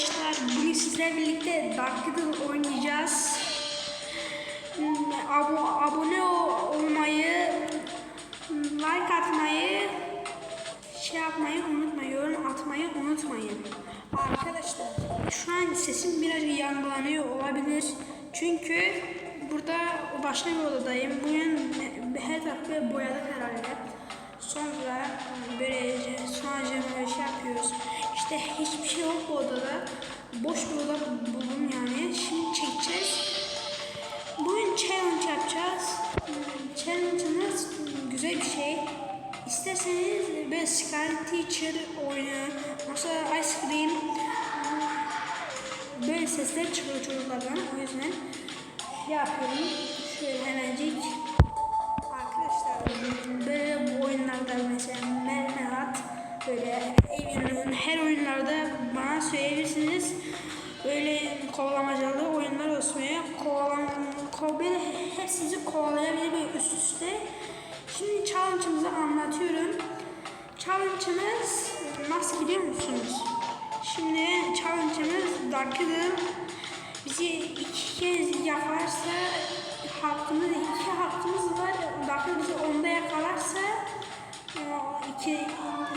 arkadaşlar. Bugün sizlerle birlikte Dark Riddle oynayacağız. Hmm, Abo abone ol- olmayı, like atmayı, şey yapmayı unutmayın, atmayı unutmayın. Arkadaşlar şu an sesim biraz yankılanıyor olabilir. Çünkü burada başka bir odadayım. Bugün her tarafı boyadık herhalde. Sonra böyle sonra böyle şey yapıyoruz. İşte hiçbir şey yok bu odada. Boş bir oda buldum yani. Şimdi çekeceğiz. Bugün challenge yapacağız. Challenge'ımız güzel bir şey. İsterseniz böyle Scarlet Teacher oyunu, mesela Ice Cream böyle sesler çıkıyor çocuklardan. O yüzden şey yapıyorum. Şöyle hemencik. Böyle Evia'nın her oyunlarda bana söyleyebilirsiniz. Böyle kovalamacalı oyunlar olsun ya. Kovalam, ko, böyle hep sizi kovalayabilir böyle üst üste. Şimdi challenge'ımızı anlatıyorum. Challenge'ımız nasıl biliyor musunuz? Şimdi challenge'ımız Dark Riddle bizi iki kez yakalarsa hakkımız iki hakkımız var. Dark Riddle bizi onda yakalarsa iki,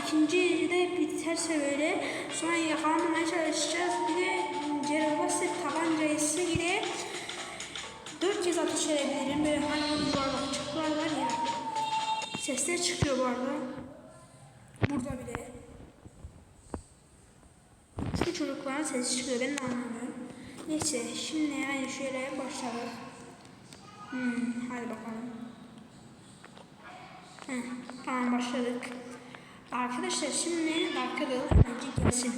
ikinci de biterse böyle sonra yakalamamaya çalışacağız. Bir de Cerobası tabancası ile dört kez ateş edebilirim. Böyle hani yuvarlak çukurlar var ya. Sesler çıkıyor bu arada. Burada bile. Şu çocukların sesi çıkıyor ben anlamıyorum. Neyse şimdi yani şöyle başlayalım. Hmm, hadi bakalım. Tamam başladık. Arkadaşlar şimdi arkada önce gelsin.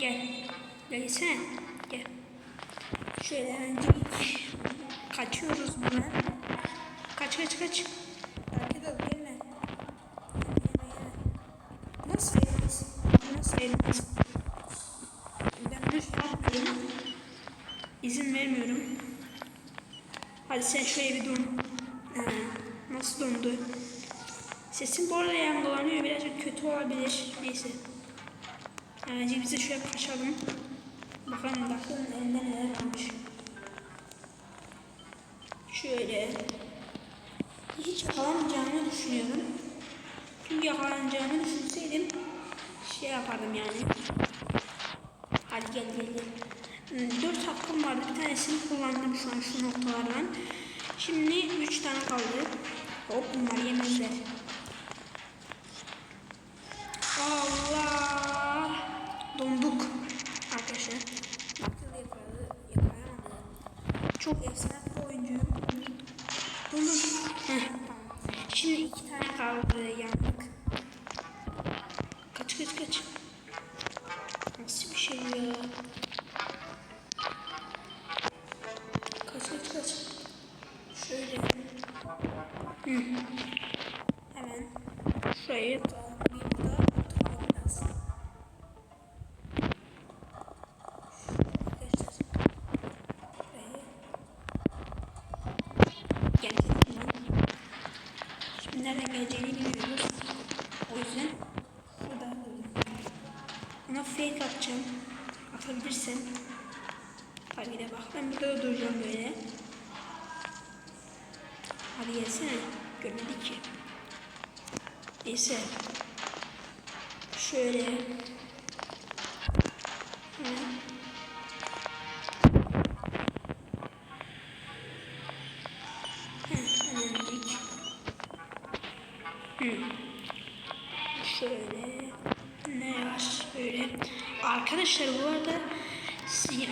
Gel. Gelsene. Gel. Şöyle önce kaçıyoruz buradan. Kaç kaç kaç. Arkada gelme. Gelme. Nasıl elmas? Nasıl elmas? Ben düz yapmıyorum. İzin vermiyorum. Hadi sen şöyle bir dön. Ee, nasıl döndü? Sesim bu arada yankılanıyor. Birazcık kötü olabilir. Neyse. Bence bize şöyle kaçalım. Bakalım Dakı'nın elinde neler varmış. Şöyle. Hiç yakalamayacağımı düşünüyorum. Çünkü yakalanacağımı düşünseydim şey yapardım yani. Hadi gel gel gel. Hmm, Dört hakkım vardı. Bir tanesini kullandım şu an şu noktalardan. Şimdi üç tane kaldı. Hop bunlar yemezler. Nereden geleceğini bilmiyoruz. O yüzden burada durdum. Ona fake atacağım. Atabilirsem. Tabii de bak ben burada duracağım böyle. Hadi gelsene. Görmedi ki. Neyse. Şöyle. Hemen. Arkadaşlar bu arada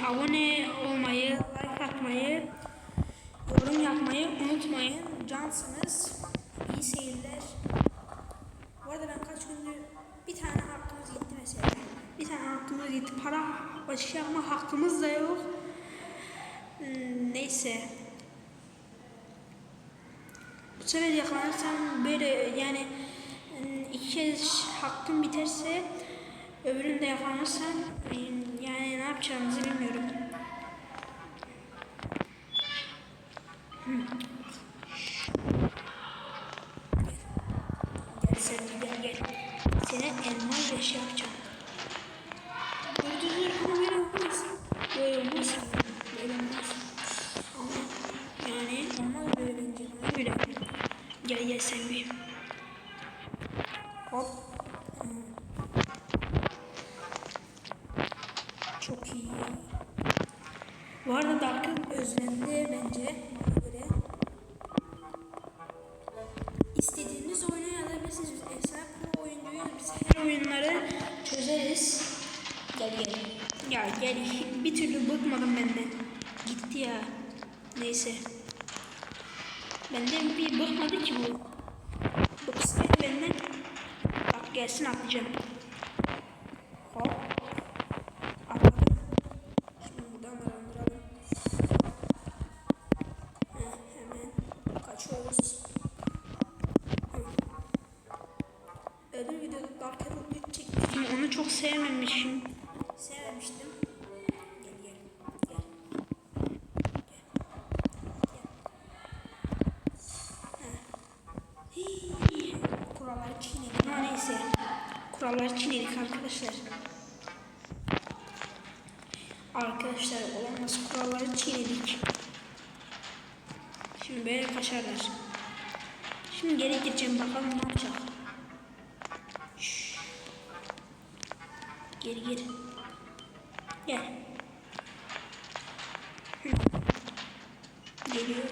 abone olmayı, like atmayı, yorum yapmayı unutmayın. Cansınız. İyi seyirler. Bu arada ben kaç gündür bir tane hakkımız gitti mesela. Bir tane hakkımız gitti. Para başı yapma hakkımız da yok. Hmm, neyse. Bu sefer yakalanırsam böyle yani hmm, iki kez hakkım biterse öbüründe yakalanırsam hmm, yani ne yapacağımızı bilmiyorum. Gel sen de gel gel. Seni elma beş yapacağım. Bu arada Dark'ın özlendi bence bana göre. İstediğiniz oyunu yazabilirsiniz. Biz efsane pro oyuncuyuz. Biz her oyunları çözeriz. Gel gel. Ya gel. Bir türlü bıkmadım benden. Gitti ya. Neyse. Benden bir bıkmadı ki bu. Bıksaydı benden. Bak gelsin atlayacağım. Hı. Öbür videoda Dark Hero 3 çekmiştim. Onu çok sevmemişim. Sevmemiştim. Gel gel. Gel. Hii, Kuralları çiğnedik ama neyse. Kuralları çiğnedik arkadaşlar. Arkadaşlar olamaz kuralları çiğnedik. Şimdi böyle kaçarlar. Şimdi geri gideceğim bakalım ne yapacak. Şşş. Geri geri. Gel. Geliyor.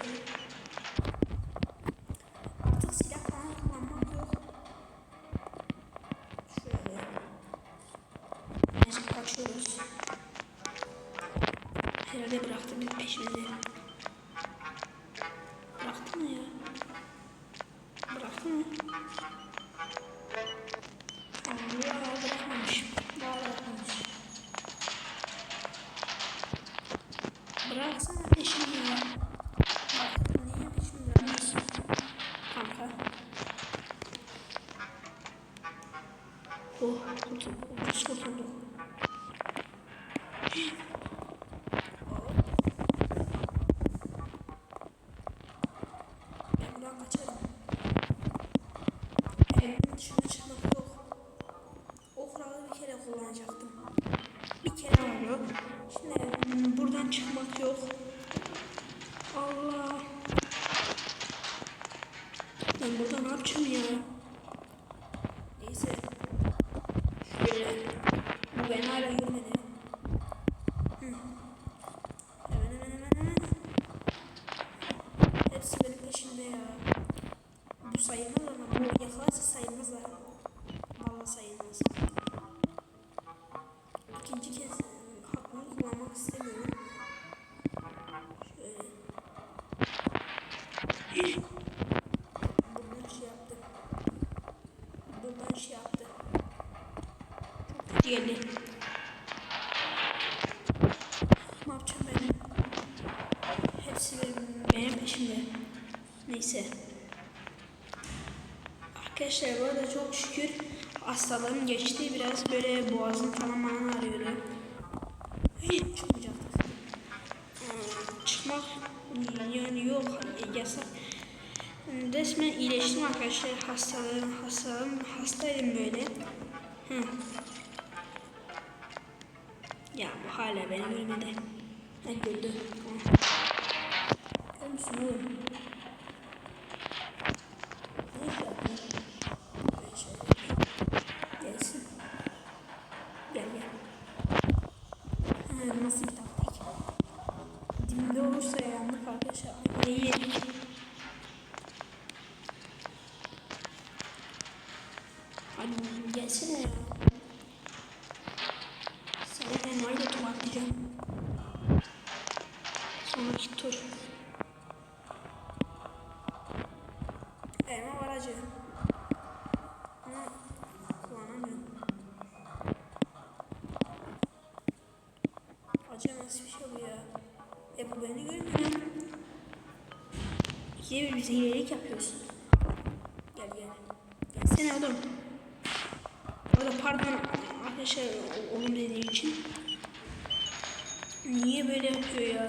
Oh kurtulduk. Ucuz kurtulduk. Ben buradan kaçarım. Yok. O kuralı bir kullanacaktım. Bir kere oldu. Şimdi hmm, buradan çıkmak yok. Allah. Ben burada ne yapacağım ya? Neyse. Şöyle. Bu beni hala görmedi. Hı. Hemen hemen hemen hemen. Hepsi benim peşimde ya. Bu sayılmaz ama bu yakalarsa sayılmaz ha. Valla sayılmaz. İkinci kez e, hakkımı kullanmak istemiyorum. Buradan şey yaptı. Buradan şey yaptı. Çok kötü geldi. Hastalığım geçti. Biraz böyle bana ağrıyordu. Hiç çıkmayacaktık. Hmm, Çıkmak yani yok yasak. Resmen iyileştim arkadaşlar hastalığım, hastalığım, hastaydım böyle. Hı. Ya bu hala beni görmedi. Ha gördü. Musun oğlum? Ne iş yaptın? Böyle şey yapayım. Gelsin. Gel gel. Ha, nasıl bir taktik? Dibinde olursa yandık arkadaşlar. Ayvayı yedik. Hadi gelsene ya. Sana elmayı da toplayacağım. Sonraki tur. Elma var acı. Ama kullanamıyorum. Acı nasıl bir şey bu ya? E bu beni görmüyor. İkide bir bize iyilik yapıyorsun. Gel gel. Gelsene oğlum. Arkadaşlar o- oğlum dediğim için. Niye böyle yapıyor ya?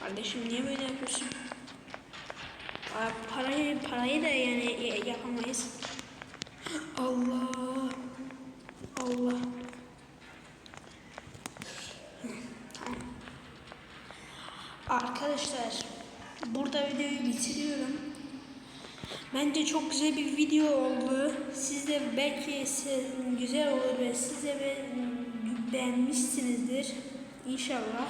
Kardeşim niye böyle yapıyorsun? Aa, parayı parayı da yani y- yapamayız. Allah. Allah. Arkadaşlar burada videoyu bitiriyorum. Bence çok güzel bir video oldu. Siz de belki güzel olur ve siz de beğenmişsinizdir. İnşallah.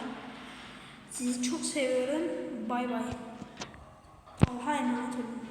Sizi çok seviyorum. Bay bay. Allah'a emanet olun.